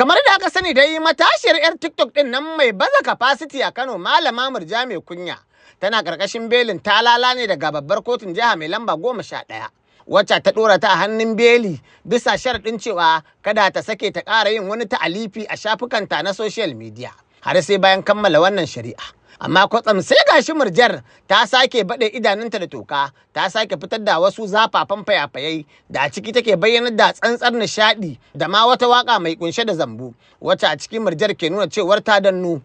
Kamar da aka sani dai matashiyar 'yar TikTok ɗin nan mai baza capacity a Kano Malama Murja mai kunya tana ƙarƙashin belin talala ne daga babbar kotun jiha mai lamba goma sha ɗaya. Wacce ta ɗora ta a hannun beli bisa sharaɗin cewa kada ta sake ta ƙara yin wani ta'alifi a shafukanta na social media. Har sai bayan kammala wannan shari'a. amma kwatsam sai gashi murjar ta sake baɗe idanunta da toka ta sake fitar da wasu zafafan fayafayai da a ciki take bayyanar da tsantsar nishaɗi da ma wata waƙa mai kunshe da zambu wacce a cikin murjar ke nuna cewar ta dannu.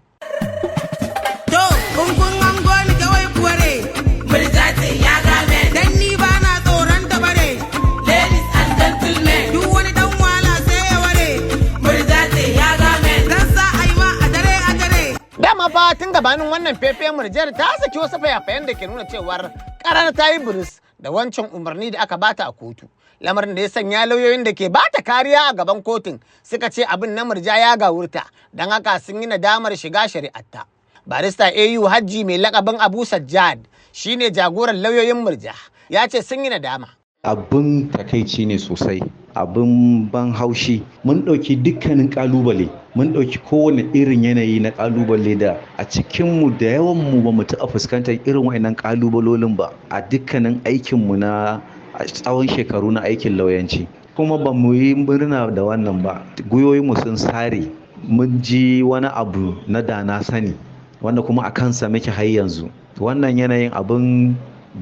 Gabanin wannan fefe murjar ta saki wasu fayafayen da ke nuna cewar karar ta yi buris da wancan umarni da aka bata a kotu. Lamarin da ya sanya lauyoyin da ke bata kariya a gaban kotun suka ce abin na murja ya gawurta don haka sun yi nadamar shiga shari'arta. Barista AU Hajji mai lakabin Abu Sajjad shine jagoran lauyoyin murja ya ce sun yi nadama. Abin takaici ne sosai abin ban haushi. Mun ɗauki dukkanin ƙalubale mun ɗauki kowane irin yanayi na ƙalubale da a cikinmu da yawanmu ba mu taɓa fuskantar irin wa'annan ƙalubalolin ba a dukkanin aikinmu na tsawon shekaru na aikin lauyanci. Kuma ba mu yi murna da wannan ba. Gwiwoyinmu sun sare. Mun ji wani abu na da na sani wanda kuma a kansa muke har yanzu. Wannan yanayin abin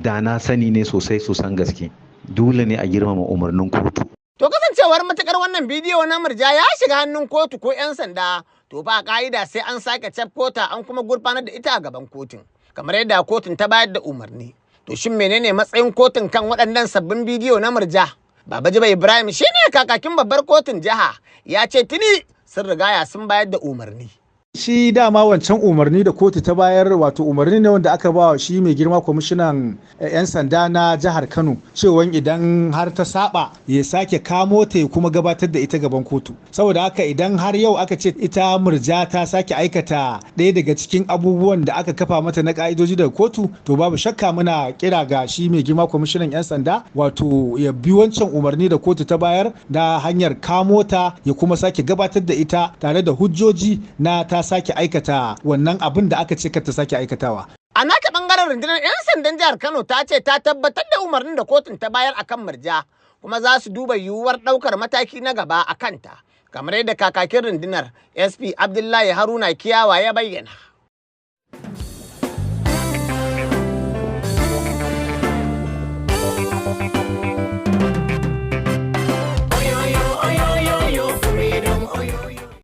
da na sani ne sosai sosan gaske. Dole ne a girmama umarnin kotu To kasancewar matuƙar wannan bidiyo na murja ya shiga hannun kotu ko 'yan sanda to ba ka'ida sai an sake kota an kuma gurfanar da ita a gaban kotun kamar yadda kotun ta bayar da umarni. To shin menene matsayin kotun kan waɗannan sabbin bidiyo na murja? Baba Jiba Ibrahim shine kakakin babbar kotun jiha ya ce tuni sun rigaya sun bayar da umarni. Shi dama wancan umarni da kotu ta bayar wato umarni ne wanda aka ba shi mai girma kwamishinan 'yan sanda na jihar kano cewa idan har ta saba ya sake kamo ta ya kuma gabatar da ita gaban kotu. Saboda haka idan har yau aka ce ita murja ta sake aikata ɗaya daga cikin abubuwan da aka kafa mata na ka'idoji daga kotu to babu shakka muna kira ga shi mai girma kwamishinan 'yan sanda wato ya bi wancan umarni da kotu ta bayar da hanyar kamo ta ya kuma sake gabatar da ita tare da hujjoji na sake aikata wannan abin da aka ce ta sake aikatawa. A nata ɓangaren rundunar 'yan sandan jihar Kano ta ce ta tabbatar da umarnin da kotun ta bayar akan murja kuma za su duba yiwuwar ɗaukar mataki na gaba a kanta kamar yadda kakakin rundunar SP Abdullahi Haruna Kiyawa ya bayyana.